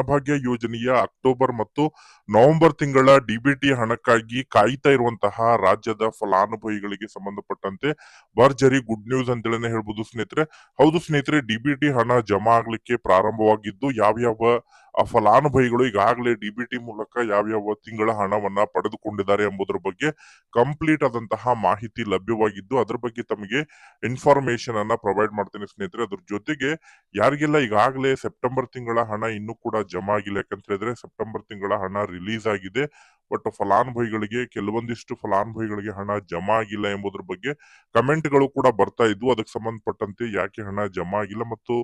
ಅನ್ನಭಾಗ್ಯ ಯೋಜನೆಯ ಅಕ್ಟೋಬರ್ ಮತ್ತು ನವೆಂಬರ್ ತಿಂಗಳ ಡಿಬಿಟಿ ಹಣಕ್ಕಾಗಿ ಕಾಯ್ತಾ ಇರುವಂತಹ ರಾಜ್ಯದ ಫಲಾನುಭವಿಗಳಿಗೆ ಸಂಬಂಧಪಟ್ಟಂತೆ ಭರ್ಜರಿ ಗುಡ್ ನ್ಯೂಸ್ ಅಂತೇಳಿ ಹೇಳ್ಬೋದು ಸ್ನೇಹಿತರೆ. ಹೌದು ಸ್ನೇಹಿತರೆ ಡಿಬಿಟಿ ಹಣ ಜಮಾ ಆಗ್ಲಿಕ್ಕೆ ಪ್ರಾರಂಭವಾಗಿದ್ದು ಯಾವ್ಯಾವ ಆ ಫಲಾನುಭವಿಗಳು ಈಗಾಗಲೇ ಡಿಬಿಟಿ ಮೂಲಕ ಯಾವ್ಯಾವ ತಿಂಗಳ ಹಣವನ್ನ ಪಡೆದುಕೊಂಡಿದ್ದಾರೆ ಎಂಬುದರ ಬಗ್ಗೆ ಕಂಪ್ಲೀಟ್ ಆದಂತಹ ಮಾಹಿತಿ ಲಭ್ಯವಾಗಿದ್ದು, ಅದರ ಬಗ್ಗೆ ತಮಗೆ ಇನ್ಫಾರ್ಮೇಶನ್ ಅನ್ನ ಪ್ರೊವೈಡ್ ಮಾಡ್ತೇನೆ ಸ್ನೇಹಿತರೆ. ಅದ್ರ ಜೊತೆಗೆ ಯಾರಿಗೆಲ್ಲ ಈಗಾಗಲೇ ಸೆಪ್ಟೆಂಬರ್ ತಿಂಗಳ ಹಣ ಇನ್ನೂ ಕೂಡ ಜಮಾ ಆಗಿಲ್ಲ, ಯಾಕಂತ ಹೇಳಿದ್ರೆ ಸೆಪ್ಟೆಂಬರ್ ತಿಂಗಳ ಹಣ ರಿಲೀಸ್ ಆಗಿದೆ. ಬಟ್ ಫಲಾನುಭವಿಗಳಿಗೆ, ಕೆಲವೊಂದಿಷ್ಟು ಫಲಾನುಭವಿಗಳಿಗೆ ಹಣ ಜಮಾ ಆಗಿಲ್ಲ ಎಂಬುದರ ಬಗ್ಗೆ ಕಮೆಂಟ್ಗಳು ಕೂಡ ಬರ್ತಾ ಇದ್ವು. ಅದಕ್ಕೆ ಸಂಬಂಧಪಟ್ಟಂತೆ ಯಾಕೆ ಹಣ ಜಮಾ ಆಗಿಲ್ಲ ಮತ್ತು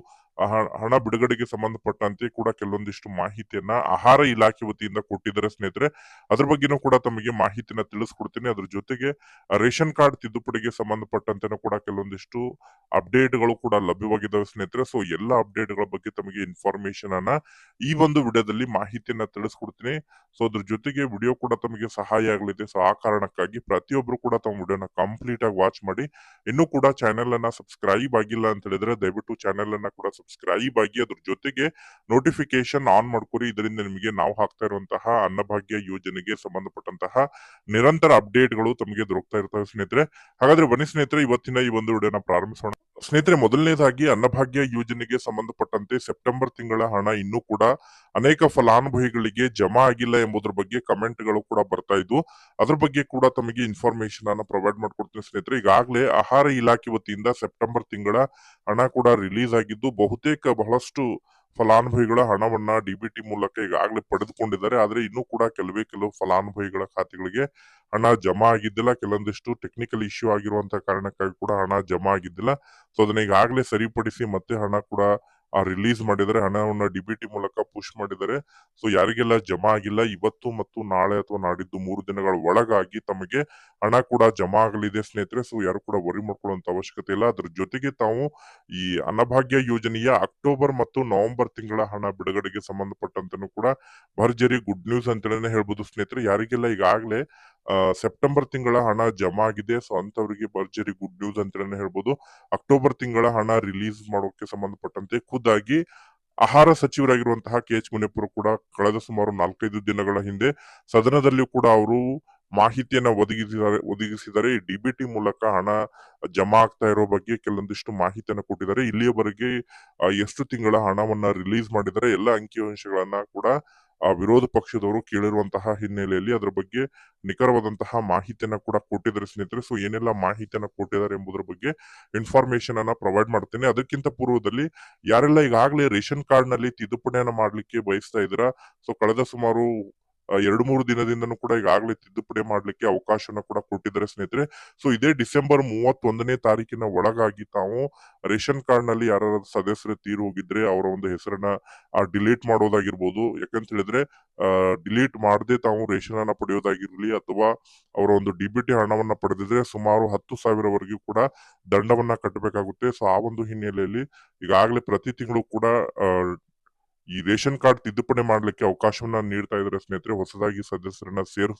ಹಣ ಬಿಡುಗಡೆಗೆ ಸಂಬಂಧಪಟ್ಟಂತೆ ಕೂಡ ಕೆಲವೊಂದಿಷ್ಟು ಮಾಹಿತಿಯನ್ನ ಆಹಾರ ಇಲಾಖೆ ವತಿಯಿಂದ ಕೊಟ್ಟಿದ್ದಾರೆ ಸ್ನೇಹಿತರೆ. ಅದ್ರ ಬಗ್ಗೆನೂ ಕೂಡ ತಮಗೆ ಮಾಹಿತಿನ ತಿಳಿಸ್ಕೊಡ್ತೀನಿ. ಅದ್ರ ಜೊತೆಗೆ ರೇಷನ್ ಕಾರ್ಡ್ ತಿದ್ದುಪಡಿಗೆ ಸಂಬಂಧಪಟ್ಟಂತೆನೂ ಕೂಡ ಕೆಲವೊಂದಿಷ್ಟು ಅಪ್ಡೇಟ್ಗಳು ಕೂಡ ಲಭ್ಯವಾಗಿದ್ದಾವೆ ಸ್ನೇಹಿತರೆ. ಸೊ, ಎಲ್ಲ ಅಪ್ಡೇಟ್ಗಳ ಬಗ್ಗೆ ತಮಗೆ ಇನ್ಫಾರ್ಮೇಶನ್ ಅನ್ನ ಈ ಒಂದು ವಿಡಿಯೋದಲ್ಲಿ ಮಾಹಿತಿಯನ್ನ ತಿಳಿಸ್ಕೊಡ್ತೀನಿ. ಸೊ, ಅದ್ರ ಜೊತೆಗೆ ವಿಡಿಯೋ ಕೂಡ ತಮಗೆ ಸಹಾಯ ಆಗಲಿದೆ. ಸೊ ಆ ಕಾರಣಕ್ಕಾಗಿ ಪ್ರತಿಯೊಬ್ರು ಕೂಡ ತಮ್ಮ ವಿಡಿಯೋನ ಕಂಪ್ಲೀಟ್ ಆಗಿ ವಾಚ್ ಮಾಡಿ. ಇನ್ನೂ ಕೂಡ ಚಾನೆಲ್ ಅನ್ನ ಸಬ್ಸ್ಕ್ರೈಬ್ ಆಗಿಲ್ಲ ಅಂತ ಹೇಳಿದ್ರೆ ದಯವಿಟ್ಟು ಚಾನೆಲ್ ಅನ್ನ ಕೂಡ ಸಬ್ಸ್ಕ್ರೈಬ್ ಆಗಿ ಅದ್ರ ಜೊತೆಗೆ ನೋಟಿಫಿಕೇಶನ್ ಆನ್ ಮಾಡ್ಕೊರಿ. ಇದರಿಂದ ನಿಮಗೆ ನಾವು ಹಾಕ್ತಾ ಇರುವಂತಹ ಅನ್ನಭಾಗ್ಯ ಯೋಜನೆಗೆ ಸಂಬಂಧಪಟ್ಟಂತಹ ನಿರಂತರ ಅಪ್ಡೇಟ್ಗಳು ತಮಗೆ ದೊರಕ್ತಾ ಇರ್ತವೆ ಸ್ನೇಹಿತರೆ. ಹಾಗಾದ್ರೆ ಬನ್ನಿ ಸ್ನೇಹಿತರೆ, ಇವತ್ತಿನ ಈ ಒಂದು ವಿಡಿಯೋನ ಪ್ರಾರಂಭಿಸೋಣ. ಸ್ನೇಹಿತರೆ, ಮೊದಲನೇದಾಗಿ ಅನ್ನಭಾಗ್ಯ ಯೋಜನೆಗೆ ಸಂಬಂಧಪಟ್ಟಂತೆ ಸೆಪ್ಟೆಂಬರ್ ತಿಂಗಳ ಹಣ ಇನ್ನೂ ಕೂಡ ಅನೇಕ ಫಲಾನುಭವಿಗಳಿಗೆ ಜಮಾ ಆಗಿಲ್ಲ ಎಂಬುದರ ಬಗ್ಗೆ ಕಮೆಂಟ್ಗಳು ಕೂಡ ಬರ್ತಾ ಇದ್ವು. ಅದ್ರ ಬಗ್ಗೆ ಕೂಡ ತಮಗೆ ಇನ್ಫಾರ್ಮೇಶನ್ ಅನ್ನ ಪ್ರೊವೈಡ್ ಮಾಡ್ಕೊಡ್ತೀನಿ ಸ್ನೇಹಿತರೆ. ಈಗಾಗಲೇ ಆಹಾರ ಇಲಾಖೆ ವತಿಯಿಂದ ಸೆಪ್ಟೆಂಬರ್ ತಿಂಗಳ ಹಣ ಕೂಡ ರಿಲೀಸ್ ಆಗಿದ್ದು, ಬಹುತೇಕ ಬಹಳಷ್ಟು ಫಲಾನುಭವಿಗಳ ಹಣವನ್ನ ಡಿಬಿಟಿ ಮೂಲಕ ಈಗಾಗಲೇ ಪಡೆದುಕೊಂಡಿದ್ದಾರೆ. ಆದ್ರೆ ಇನ್ನೂ ಕೂಡ ಕೆಲವೇ ಕೆಲವು ಫಲಾನುಭವಿಗಳ ಖಾತೆಗಳಿಗೆ ಹಣ ಜಮಾ ಆಗಿದ್ದಿಲ್ಲ. ಕೆಲವೊಂದಿಷ್ಟು ಟೆಕ್ನಿಕಲ್ ಇಶ್ಯೂ ಆಗಿರುವಂತಹ ಕಾರಣಕ್ಕಾಗಿ ಕೂಡ ಹಣ ಜಮಾ ಆಗಿದ್ದಿಲ್ಲ. ಸೊ ಅದನ್ನ ಈಗಾಗಲೇ ಸರಿಪಡಿಸಿ ಮತ್ತೆ ಹಣ ಕೂಡ ರಿಲೀಸ್ ಮಾಡಿದರೆ ಹಣವನ್ನ ಡಿಬಿಟಿ ಮೂಲಕ ಪುಷ್ ಮಾಡಿದರೆ ಸೊ ಯಾರಿಗೆಲ್ಲ ಜಮಾ ಆಗಿಲ್ಲ ಇವತ್ತು ಮತ್ತು ನಾಳೆ ಅಥವಾ ನಾಡಿದ್ದು ಮೂರು ದಿನಗಳ ಒಳಗಾಗಿ ತಮಗೆ ಹಣ ಕೂಡ ಜಮಾ ಆಗಲಿದೆ ಸ್ನೇಹಿತರೆ ಸೊ ಯಾರು ಕೂಡ ವರಿ ಮಾಡ್ಕೊಳ್ಳುವಂತ ಅವಶ್ಯಕತೆ ಇಲ್ಲ. ಅದ್ರ ಜೊತೆಗೆ ತಾವು ಈ ಅನ್ನಭಾಗ್ಯ ಯೋಜನೆಯ ಅಕ್ಟೋಬರ್ ಮತ್ತು ನವೆಂಬರ್ ತಿಂಗಳ ಹಣ ಬಿಡುಗಡೆಗೆ ಸಂಬಂಧಪಟ್ಟಂತನೂ ಕೂಡ ಭರ್ಜರಿ ಗುಡ್ ನ್ಯೂಸ್ ಅಂತ ಹೇಳ್ಬೋದು ಸ್ನೇಹಿತರೆ. ಯಾರಿಗೆಲ್ಲ ಈಗಾಗಲೇ ಆ, ಸೆಪ್ಟೆಂಬರ್ ತಿಂಗಳ ಹಣ ಜಮಾ ಆಗಿದೆ. ಸೊ ಅಂತವರಿಗೆ ಭರ್ಜರಿ ಗುಡ್ ನ್ಯೂಸ್ ಅಂತಾನೆ ಹೇಳ್ಬೋದು. ಅಕ್ಟೋಬರ್ ತಿಂಗಳ ಹಣ ರಿಲೀಸ್ ಮಾಡೋಕೆ ಸಂಬಂಧಪಟ್ಟಂತೆ ಖುದ್ದಾಗಿ ಆಹಾರ ಸಚಿವರಾಗಿರುವಂತಹ ಕೆ ಎಚ್ ಮುನಿಯಪ್ಪರು ಕೂಡ ಕಳೆದ ಸುಮಾರು ನಾಲ್ಕೈದು ದಿನಗಳ ಹಿಂದೆ ಸದನದಲ್ಲಿಯೂ ಕೂಡ ಅವರು ಮಾಹಿತಿಯನ್ನ ಒದಗಿಸಿದ್ದಾರೆ ಒದಗಿಸಿದರೆ ಡಿಬಿಟಿ ಮೂಲಕ ಹಣ ಜಮಾ ಆಗ್ತಾ ಇರೋ ಬಗ್ಗೆ ಕೆಲವೊಂದಿಷ್ಟು ಮಾಹಿತಿಯನ್ನು ಕೊಟ್ಟಿದ್ದಾರೆ. ಇಲ್ಲಿಯವರೆಗೆ ಎಷ್ಟು ತಿಂಗಳ ಹಣವನ್ನ ರಿಲೀಸ್ ಮಾಡಿದ್ದಾರೆ, ಎಲ್ಲ ಅಂಕಿಅಂಶಗಳನ್ನ ಕೂಡ ಆ, ವಿರೋಧ ಪಕ್ಷದವರು ಕೇಳಿರುವಂತಹ ಹಿನ್ನೆಲೆಯಲ್ಲಿ ಅದರ ಬಗ್ಗೆ ನಿಖರವಾದಂತಹ ಮಾಹಿತಿಯನ್ನ ಕೂಡ ಕೊಟ್ಟಿದ್ದಾರೆ ಸ್ನೇಹಿತರೆ. ಸೊ ಏನೆಲ್ಲ ಮಾಹಿತಿಯನ್ನ ಕೊಟ್ಟಿದ್ದಾರೆ ಎಂಬುದರ ಬಗ್ಗೆ ಇನ್ಫಾರ್ಮೇಶನ್ ಅನ್ನ ಪ್ರೊವೈಡ್ ಮಾಡ್ತೇನೆ. ಅದಕ್ಕಿಂತ ಪೂರ್ವದಲ್ಲಿ ಯಾರೆಲ್ಲ ಈಗಾಗಲೇ ರೇಷನ್ ಕಾರ್ಡ್ನಲ್ಲಿ ತಿದ್ದುಪಡಿಯನ್ನ ಮಾಡ್ಲಿಕ್ಕೆ ಬಯಸ್ತಾ ಇದ್ದೀರಾ? ಸೊ ಕಳೆದ ಸುಮಾರು ಎರಡು ಮೂರು ದಿನದಿಂದನೂ ಕೂಡ ಈಗಾಗಲೇ ತಿದ್ದುಪಡಿ ಮಾಡ್ಲಿಕ್ಕೆ ಅವಕಾಶನ ಕೂಡ ಕೊಟ್ಟಿದ್ದಾರೆ ಸ್ನೇಹಿತರೆ. ಸೊ ಇದೇ ಡಿಸೆಂಬರ್ ಮೂವತ್ತೊಂದನೇ ತಾರೀಕಿನ ಒಳಗಾಗಿ ತಾವು ರೇಷನ್ ಕಾರ್ಡ್ನಲ್ಲಿ ಯಾರ ಸದಸ್ಯರು ತೀರು ಹೋಗಿದ್ರೆ ಅವರ ಒಂದು ಹೆಸರನ್ನ ಡಿಲೀಟ್ ಮಾಡೋದಾಗಿರ್ಬೋದು. ಯಾಕಂತ ಹೇಳಿದ್ರೆ ಡಿಲೀಟ್ ಮಾಡದೆ ತಾವು ರೇಷನ್ ಅನ್ನ ಪಡೆಯೋದಾಗಿರ್ಲಿ ಅಥವಾ ಅವರ ಒಂದು ಡಿಬಿಟಿ ಹಣವನ್ನ ಪಡೆದಿದ್ರೆ ಸುಮಾರು ಹತ್ತು ಸಾವಿರವರೆಗೂ ಕೂಡ ದಂಡವನ್ನ ಕಟ್ಟಬೇಕಾಗುತ್ತೆ. ಸೊ ಆ ಒಂದು ಹಿನ್ನೆಲೆಯಲ್ಲಿ ಈಗಾಗಲೇ ಪ್ರತಿ ತಿಂಗಳು ಕೂಡ ಈ ರೇಷನ್ ಕಾರ್ಡ್ ತಿದ್ದುಪಡಿ ಮಾಡಲಿಕ್ಕೆ ಅವಕಾಶವನ್ನ ನೀಡ್ತಾ ಇದ್ದಾರೆ ಸ್ನೇಹಿತರೆ. ಹೊಸದಾಗಿ ಸದಸ್ಯರನ್ನ ಸೇರ್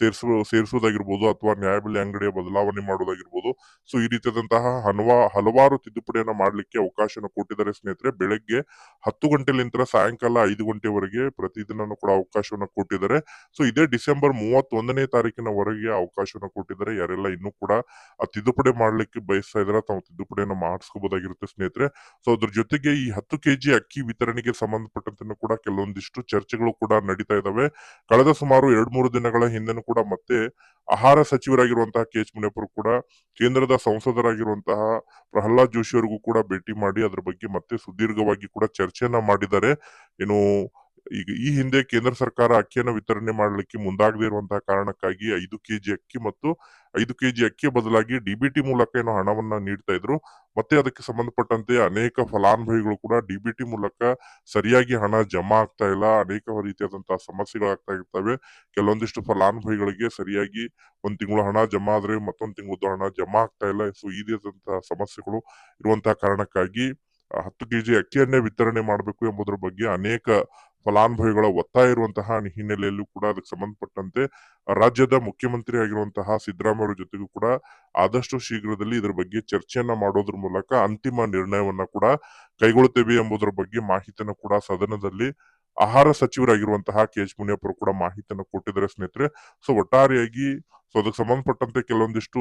ಸೇರ್ಸು, ಸೇರಿಸುವುದಾಗಿರ್ಬೋದು ಅಥವಾ ನ್ಯಾಯಬೆಲೆ ಅಂಗಡಿಯ ಬದಲಾವಣೆ ಮಾಡೋದಾಗಿರ್ಬೋದು ಸೊ, ಈ ರೀತಿಯಾದಂತಹ ಹಲವಾ ಹಲವಾರು ತಿದ್ದುಪಡಿಯನ್ನ ಮಾಡಲಿಕ್ಕೆ ಅವಕಾಶವನ್ನು ಕೊಟ್ಟಿದ್ದಾರೆ ಸ್ನೇಹಿತರೆ. ಬೆಳಗ್ಗೆ ಹತ್ತು ಗಂಟೆಲಿಂದ ಸಾಯಂಕಾಲ ಐದು ಗಂಟೆವರೆಗೆ ಪ್ರತಿದಿನನೂ ಕೂಡ ಅವಕಾಶವನ್ನ ಕೊಟ್ಟಿದ್ದಾರೆ. ಸೊ, ಇದೇ ಡಿಸೆಂಬರ್ ಮೂವತ್ತೊಂದನೇ ತಾರೀಕಿನವರೆಗೆ ಅವಕಾಶವನ್ನ ಕೊಟ್ಟಿದ್ದಾರೆ. ಯಾರೆಲ್ಲ ಇನ್ನೂ ಕೂಡ ಆ ತಿದ್ದುಪಡಿ ಮಾಡಲಿಕ್ಕೆ ಬಯಸ್ತಾ ಇದ್ರೆ ತಾವು ತಿದ್ದುಪಡಿಯನ್ನು ಮಾಡಿಸ್ಕೋಬಹುದಾಗಿರುತ್ತೆ ಸ್ನೇಹಿತರೆ. ಸೊ, ಅದ್ರ ಜೊತೆಗೆ ಈ ಹತ್ತು ಕೆಜಿ ಅಕ್ಕಿ ವಿತರಣೆಗೆ ಸಂಬಂಧಪಟ್ಟಂತೆ ಕೂಡ ಕೆಲವೊಂದಿಷ್ಟು ಚರ್ಚೆಗಳು ಕೂಡ ನಡೀತಾ ಇದಾವೆ. ಕಳೆದ ಸುಮಾರು ಎರಡ್ ಮೂರು ದಿನಗಳ ಹಿಂದೆನೂ ಕೂಡ ಮತ್ತೆ ಆಹಾರ ಸಚಿವರಾಗಿರುವಂತಹ ಕೆ. ಎಚ್. ಮುನಿಯಪ್ಪರು ಕೂಡ ಕೇಂದ್ರದ ಸಂಸದರಾಗಿರುವಂತಹ ಪ್ರಹ್ಲಾದ್ ಜೋಶಿ ಅವರಿಗೂ ಕೂಡ ಭೇಟಿ ಮಾಡಿ ಅದ್ರ ಬಗ್ಗೆ ಮತ್ತೆ ಸುದೀರ್ಘವಾಗಿ ಕೂಡ ಚರ್ಚೆಯನ್ನ ಮಾಡಿದ್ದಾರೆ. ಏನು ಈಗ ಈ ಹಿಂದೆ ಕೇಂದ್ರ ಸರ್ಕಾರ ಅಕ್ಕಿಯನ್ನು ವಿತರಣೆ ಮಾಡಲಿಕ್ಕೆ ಮುಂದಾಗದೇ ಇರುವಂತಹ ಕಾರಣಕ್ಕಾಗಿ ಐದು ಕೆಜಿ ಅಕ್ಕಿ ಮತ್ತು ಐದು ಕೆಜಿ ಅಕ್ಕಿಯ ಬದಲಾಗಿ ಡಿಬಿಟಿ ಮೂಲಕ ಏನೋ ಹಣವನ್ನ ನೀಡ್ತಾ ಇದ್ರು. ಮತ್ತೆ ಅದಕ್ಕೆ ಸಂಬಂಧಪಟ್ಟಂತೆ ಅನೇಕ ಫಲಾನುಭವಿಗಳು ಕೂಡ ಡಿಬಿಟಿ ಮೂಲಕ ಸರಿಯಾಗಿ ಹಣ ಜಮಾ ಆಗ್ತಾ ಇಲ್ಲ. ಅನೇಕ ರೀತಿಯಾದಂತಹ ಸಮಸ್ಯೆಗಳಾಗ್ತಾ ಇರ್ತವೆ. ಕೆಲವೊಂದಿಷ್ಟು ಫಲಾನುಭವಿಗಳಿಗೆ ಸರಿಯಾಗಿ ಒಂದ್ ತಿಂಗಳು ಹಣ ಜಮಾ ಆದ್ರೆ ಮತ್ತೊಂದು ತಿಂಗಳದ್ದು ಹಣ ಜಮಾ ಆಗ್ತಾ ಇಲ್ಲ. ಸೊ ಈ ರೀತಿಯಾದಂತಹ ಸಮಸ್ಯೆಗಳು ಇರುವಂತಹ ಕಾರಣಕ್ಕಾಗಿ ಹತ್ತು ಕೆಜಿ ಅಕ್ಕಿಯನ್ನೇ ವಿತರಣೆ ಮಾಡಬೇಕು ಎಂಬುದರ ಬಗ್ಗೆ ಅನೇಕ ಫಲಾನುಭವಿಗಳ ಒತ್ತಾಯ ಇರುವಂತಹ ಹಿನ್ನೆಲೆಯಲ್ಲೂ ಕೂಡ ಅದಕ್ಕೆ ಸಂಬಂಧಪಟ್ಟಂತೆ ರಾಜ್ಯದ ಮುಖ್ಯಮಂತ್ರಿ ಆಗಿರುವಂತಹ ಸಿದ್ದರಾಮಯ್ಯ ಜೊತೆಗೂ ಕೂಡ ಆದಷ್ಟು ಶೀಘ್ರದಲ್ಲಿ ಇದರ ಬಗ್ಗೆ ಚರ್ಚೆಯನ್ನ ಮಾಡೋದ್ರ ಮೂಲಕ ಅಂತಿಮ ನಿರ್ಣಯವನ್ನ ಕೂಡ ಕೈಗೊಳ್ಳುತ್ತೇವೆ ಎಂಬುದರ ಬಗ್ಗೆ ಮಾಹಿತಿಯನ್ನು ಕೂಡ ಸದನದಲ್ಲಿ ಆಹಾರ ಸಚಿವರಾಗಿರುವಂತಹ ಕೆ ಎಚ್ ಮುನಿಯಪ್ಪರು ಕೂಡ ಮಾಹಿತಿಯನ್ನು ಕೊಟ್ಟಿದ್ದಾರೆ ಸ್ನೇಹಿತರೆ. ಸೊ ಒಟ್ಟಾರೆಯಾಗಿ ಸೊ, ಅದಕ್ಕೆ ಸಂಬಂಧಪಟ್ಟಂತೆ ಕೆಲವೊಂದಿಷ್ಟು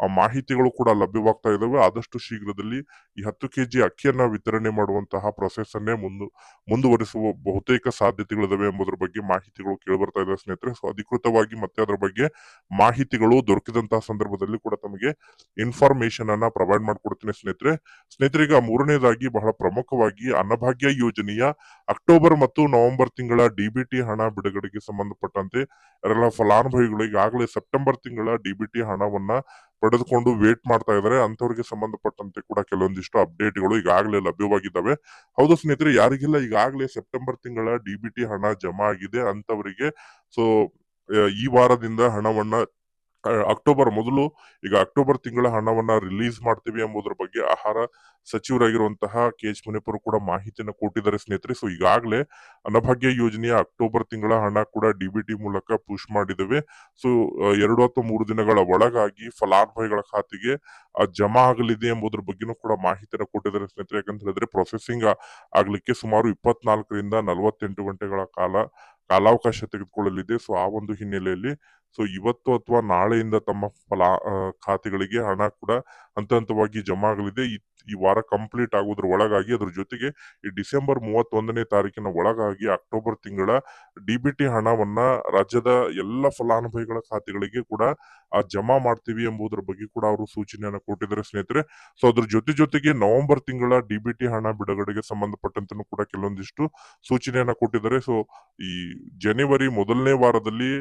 ಆ ಮಾಹಿತಿಗಳು ಕೂಡ ಲಭ್ಯವಾಗ್ತಾ ಇದ್ದಾವೆ. ಆದಷ್ಟು ಶೀಘ್ರದಲ್ಲಿ ಈ ಹತ್ತು ಕೆಜಿ ಅಕ್ಕಿಯನ್ನ ವಿತರಣೆ ಮಾಡುವಂತಹ ಪ್ರೊಸೆಸ್ ಅನ್ನೇ ಮುಂದು, ಮುಂದುವರಿಸುವ ಬಹುತೇಕ ಸಾಧ್ಯತೆಗಳಿದಾವೆ ಎಂಬುದರ ಬಗ್ಗೆ ಮಾಹಿತಿಗಳು ಕೇಳಿ ಬರ್ತಾ ಇದೆ ಸ್ನೇಹಿತರೆ. ಸೊ ಅಧಿಕೃತವಾಗಿ ಮತ್ತೆ ಅದರ ಬಗ್ಗೆ ಮಾಹಿತಿಗಳು ದೊರಕಿದಂತಹ ಸಂದರ್ಭದಲ್ಲಿ ಕೂಡ ತಮಗೆ ಇನ್ಫಾರ್ಮೇಶನ್ ಅನ್ನ ಪ್ರೊವೈಡ್ ಮಾಡಿಕೊಡ್ತೀನಿ ಸ್ನೇಹಿತರೆ. ಸ್ನೇಹಿತರೆ, ಈಗ ಮೂರನೇದಾಗಿ ಬಹಳ ಪ್ರಮುಖವಾಗಿ ಅನ್ನಭಾಗ್ಯ ಯೋಜನೆಯ ಅಕ್ಟೋಬರ್ ಮತ್ತು ನವೆಂಬರ್ ತಿಂಗಳ ಡಿಬಿಟಿ ಹಣ ಬಿಡುಗಡೆಗೆ ಸಂಬಂಧಪಟ್ಟಂತೆ ಎಲ್ಲ ಫಲಾನುಭವಿಗಳು ಈಗಾಗಲೇ ಸೆಪ್ಟೆಂಬರ್ ತಿಂಗಳ ಡಿಬಿಟಿ ಹಣವನ್ನ ಪಡೆದುಕೊಂಡು ವೇಟ್ ಮಾಡ್ತಾ ಇದ್ದಾರೆ ಅಂತವರಿಗೆ ಸಂಬಂಧಪಟ್ಟಂತೆ ಕೂಡ ಕೆಲವೊಂದಿಷ್ಟು ಅಪ್ಡೇಟ್ಗಳು ಈಗಾಗಲೇ ಲಭ್ಯವಾಗಿದ್ದಾವೆ. ಹೌದು ಸ್ನೇಹಿತರೆ, ಯಾರಿಗೆಲ್ಲ, ಈಗಾಗಲೇ ಸೆಪ್ಟೆಂಬರ್ ತಿಂಗಳ ಡಿಬಿಟಿ ಹಣ ಜಮಾ ಆಗಿದೆ ಅಂತವರಿಗೆ ಸೊ ಈ ವಾರದಿಂದ ಹಣವನ್ನ ಅಕ್ಟೋಬರ್ ಮೊದಲು ಈಗ ಅಕ್ಟೋಬರ್ ತಿಂಗಳ ಹಣವನ್ನ ರಿಲೀಸ್ ಮಾಡ್ತೀವಿ ಎಂಬುದರ ಬಗ್ಗೆ ಆಹಾರ ಸಚಿವರಾಗಿರುವಂತಹ ಕೆ ಎಚ್ ಮುನಿಪುರ್ ಕೂಡ ಮಾಹಿತಿಯನ್ನು ಕೊಟ್ಟಿದ್ದಾರೆ ಸ್ನೇಹಿತರೆ. ಸೊ ಈಗಾಗಲೇ ಅನ್ನಭಾಗ್ಯ ಯೋಜನೆಯ ಅಕ್ಟೋಬರ್ ತಿಂಗಳ ಹಣ ಕೂಡ ಡಿಬಿಟಿ ಮೂಲಕ ಪುಷ್ ಮಾಡಿದ್ದೇವೆ. ಸೊ ಎರಡು ಅಥವಾ ಮೂರು ದಿನಗಳ ಒಳಗಾಗಿ ಫಲಾನುಭವಿಗಳ ಖಾತೆಗೆ ಜಮಾ ಆಗಲಿದೆ ಎಂಬುದರ ಬಗ್ಗೆನೂ ಕೂಡ ಮಾಹಿತಿಯನ್ನು ಕೊಟ್ಟಿದ್ದಾರೆ ಸ್ನೇಹಿತರೆ. ಯಾಕಂತ ಹೇಳಿದ್ರೆ ಪ್ರೊಸೆಸಿಂಗ್ ಆಗ್ಲಿಕ್ಕೆ ಸುಮಾರು ಇಪ್ಪತ್ನಾಲ್ಕರಿಂದ ನಲವತ್ತೆಂಟು ಗಂಟೆಗಳ ಕಾಲ, ಕಾಲಾವಕಾಶ ತೆಗೆದುಕೊಳ್ಳಲಿದೆ. ಸೊ ಆ ಒಂದು ಹಿನ್ನೆಲೆಯಲ್ಲಿ ಸೊ ಇವತ್ತು ಅಥವಾ ನಾಳೆಯಿಂದ ತಮ್ಮ ಫಲಾ ಖಾತೆಗಳಿಗೆ ಹಣ ಕೂಡ ಹಂತ ಹಂತವಾಗಿ ಜಮಾ ಆಗಲಿದೆ ಈ ವಾರ ಕಂಪ್ಲೀಟ್ ಆಗೋದ್ರ ಒಳಗಾಗಿ ಅದ್ರ ಜೊತೆಗೆ ಈ ಡಿಸೆಂಬರ್ ಮೂವತ್ತೊಂದನೇ ತಾರೀಕಿನ ಒಳಗಾಗಿ ಅಕ್ಟೋಬರ್ ತಿಂಗಳ ಡಿ ಬಿ ಟಿ ಹಣವನ್ನ ರಾಜ್ಯದ ಎಲ್ಲ ಫಲಾನುಭವಿಗಳ ಖಾತೆಗಳಿಗೆ ಕೂಡ ಜಮಾ ಮಾಡ್ತೀವಿ ಎಂಬುದರ ಬಗ್ಗೆ ಕೂಡ ಅವರು ಸೂಚನೆಯನ್ನು ಕೊಟ್ಟಿದ್ದಾರೆ ಸ್ನೇಹಿತರೆ. ಸೊ ಅದ್ರ ಜೊತೆ ಜೊತೆಗೆ ನವೆಂಬರ್ ತಿಂಗಳ ಡಿ ಬಿ ಟಿ ಹಣ ಬಿಡುಗಡೆಗೆ ಸಂಬಂಧಪಟ್ಟಂತ ಕೂಡ ಕೆಲವೊಂದಿಷ್ಟು ಸೂಚನೆಯನ್ನ ಕೊಟ್ಟಿದ್ದಾರೆ. ಸೊ ಈ ಜನವರಿ ಮೊದಲನೇ ವಾರದಲ್ಲಿ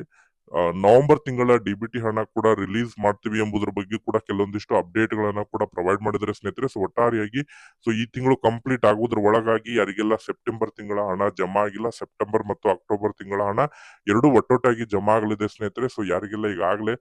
ನವೆಂಬರ್ ತಿಂಗಳ ಡಿಬಿಟಿ ಹಣ ಕೂಡ ರಿಲೀಸ್ ಮಾಡ್ತೀವಿ ಎಂಬುದರ ಬಗ್ಗೆ ಕೂಡ ಕೆಲವೊಂದಿಷ್ಟು ಅಪ್ಡೇಟ್ ಗಳನ್ನ ಕೂಡ ಪ್ರೊವೈಡ್ ಮಾಡಿದರೆ ಸ್ನೇಹಿತರೆ. ಸೊ ಒಟ್ಟಾರೆಯಾಗಿ ಸೊ ಈ ತಿಂಗಳು ಕಂಪ್ಲೀಟ್ ಆಗೋದ್ರ ಒಳಗಾಗಿ ಯಾರಿಗೆಲ್ಲ ಸೆಪ್ಟೆಂಬರ್ ತಿಂಗಳ ಹಣ ಜಮಾ ಆಗಿಲ್ಲ ಸೆಪ್ಟೆಂಬರ್ ಮತ್ತು ಅಕ್ಟೋಬರ್ ತಿಂಗಳ ಹಣ ಎರಡು ಒಟ್ಟೊಟ್ಟಾಗಿ ಜಮಾ ಆಗಲಿದೆ ಸ್ನೇಹಿತರೆ. ಸೊ ಯಾರಿಗೆಲ್ಲ ಈಗಾಗಲೇ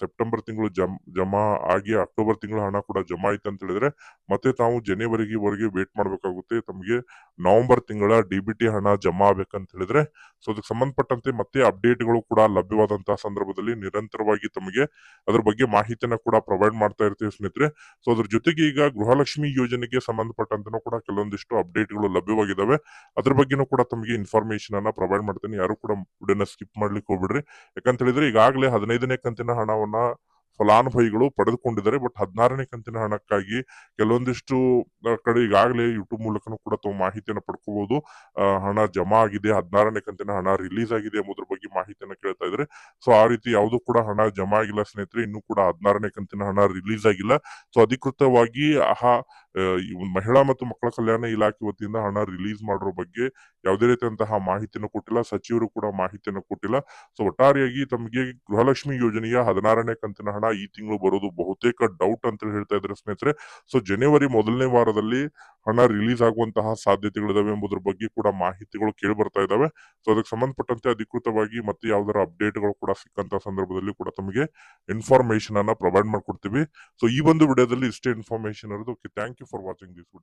ಸೆಪ್ಟೆಂಬರ್ ತಿಂಗಳು ಜಮ್, ಜಮಾ ಆಗಿ ಅಕ್ಟೋಬರ್ ತಿಂಗಳ ಹಣ ಕೂಡ ಜಮಾ ಆಯ್ತು ಅಂತ ಹೇಳಿದ್ರೆ, ಮತ್ತೆ ತಾವು ಜನವರಿಗೆ ವರೆಗೆ ವೇಟ್ ಮಾಡಬೇಕಾಗುತ್ತೆ. ತಮಗೆ ನವೆಂಬರ್ ತಿಂಗಳ ಡಿಬಿಟಿ ಹಣ ಜಮಾ ಆಗ್ಬೇಕಂತ ಹೇಳಿದ್ರೆ ಸೊ ಅದಕ್ಕೆ ಸಂಬಂಧಪಟ್ಟಂತೆ ಮತ್ತೆ ಅಪ್ಡೇಟ್ಗಳು ಕೂಡ ಲಭ್ಯವಾದಂತಹ ಸಂದರ್ಭದಲ್ಲಿ ನಿರಂತರವಾಗಿ ತಮಗೆ ಅದ್ರ ಬಗ್ಗೆ ಮಾಹಿತಿಯನ್ನ ಕೂಡ ಪ್ರೊವೈಡ್ ಮಾಡ್ತಾ ಇರ್ತೀವಿ ಸ್ನೇಹಿತರೆ. ಸೊ ಅದ್ರ ಜೊತೆಗೆ ಈಗ ಗೃಹಲಕ್ಷ್ಮಿ ಯೋಜನೆಗೆ ಸಂಬಂಧಪಟ್ಟಂತೆ ಕೂಡ ಕೆಲವೊಂದಿಷ್ಟು ಅಪ್ಡೇಟ್ಗಳು ಲಭ್ಯವಾಗಿದ್ದಾವೆ ಅದ್ರ ಬಗ್ಗೆನೂ ಕೂಡ ತಮಗೆ ಇನ್ಫಾರ್ಮೇಶನ್ ಅನ್ನ ಪ್ರೊವೈಡ್ ಮಾಡ್ತೇನೆ. ಯಾರು ಕೂಡ ಸ್ಕಿಪ್ ಮಾಡ್ಲಿಕ್ಕೆ ಹೋಗ್ಬಿಡ್ರಿ. ಯಾಕಂತ ಹೇಳಿದ್ರೆ ಈಗಾಗಲೇ ಹದಿನೈದನೇ ಕಂತಿನ ಹಣವನ್ನ ಫಲಾನುಭವಿಗಳು ಪಡೆದುಕೊಂಡಿದ್ದಾರೆ. ಬಟ್ ಹದಿನಾರನೇ ಕಂತಿನ ಹಣಕ್ಕಾಗಿ ಕೆಲವೊಂದಿಷ್ಟು ಕಡೆ ಈಗಾಗಲೇ ಯೂಟ್ಯೂಬ್ ಮೂಲಕನೂ ಕೂಡ ತಾವು ಮಾಹಿತಿಯನ್ನು ಪಡ್ಕೋಬಹುದು ಹಣ ಜಮಾ ಆಗಿದೆ. ಹದಿನಾರನೇ ಕಂತಿನ ಹಣ ರಿಲೀಸ್ ಆಗಿದೆ ಎಂಬುದ್ರ ಬಗ್ಗೆ ಮಾಹಿತಿಯನ್ನು ಕೇಳ್ತಾ ಇದ್ರೆ ಸೊ ಆ ರೀತಿ ಯಾವುದು ಕೂಡ ಹಣ ಜಮಾ ಆಗಿಲ್ಲ ಸ್ನೇಹಿತರೆ. ಇನ್ನೂ ಕೂಡ ಹದಿನಾರನೇ ಕಂತಿನ ಹಣ ರಿಲೀಸ್ ಆಗಿಲ್ಲ. ಸೊ ಅಧಿಕೃತವಾಗಿ ಆ, ಮಹಿಳಾ ಮತ್ತು ಮಕ್ಕಳ ಕಲ್ಯಾಣ ಇಲಾಖೆ ವತಿಯಿಂದ ಹಣ ರಿಲೀಸ್ ಮಾಡಿರೋ ಬಗ್ಗೆ ಯಾವುದೇ ರೀತಿಯಂತಹ ಮಾಹಿತಿಯನ್ನು ಕೊಟ್ಟಿಲ್ಲ, ಸಚಿವರು ಕೂಡ ಮಾಹಿತಿಯನ್ನು ಕೊಟ್ಟಿಲ್ಲ. ಸೊ ಒಟ್ಟಾರೆಯಾಗಿ ತಮಗೆ ಗೃಹಲಕ್ಷ್ಮಿ ಯೋಜನೆಯ ಹದಿನಾರನೇ ಕಂತಿನ ಹಣ ಈ ತಿಂಗಳು ಬರೋದು ಬಹುತೇಕ ಡೌಟ್ ಅಂತ ಹೇಳ್ತಾ ಇದ್ರೆ ಸ್ನೇಹಿತರೆ. ಸೊ ಜನವರಿ ಮೊದಲನೇ ವಾರದಲ್ಲಿ ಹಣ ರಿಲೀಸ್ ಆಗುವಂತಹ ಸಾಧ್ಯತೆಗಳಿದಾವೆ ಎಂಬುದರ ಬಗ್ಗೆ ಕೂಡ ಮಾಹಿತಿಗಳು ಕೇಳಿ ಬರ್ತಾ ಇದಾವೆ. ಸೊ ಅದಕ್ಕೆ ಸಂಬಂಧಪಟ್ಟಂತೆ ಅಧಿಕೃತವಾಗಿ ಮತ್ತೆ ಯಾವ್ದಾರ ಅಪ್ಡೇಟ್ಗಳು ಕೂಡ ಸಿಕ್ಕಂತ ಸಂದರ್ಭದಲ್ಲಿ ಕೂಡ ತಮಗೆ ಇನ್ಫಾರ್ಮೇಶನ್ ಅನ್ನ ಪ್ರೊವೈಡ್ ಮಾಡ್ಕೊಡ್ತೀವಿ. ಸೊ ಈ ಒಂದು ವಿಡಿಯೋದಲ್ಲಿ ಇಷ್ಟೇ ಇನ್ಫಾರ್ಮೇಶನ್ ಇರೋದು. Okay thank you for watching this video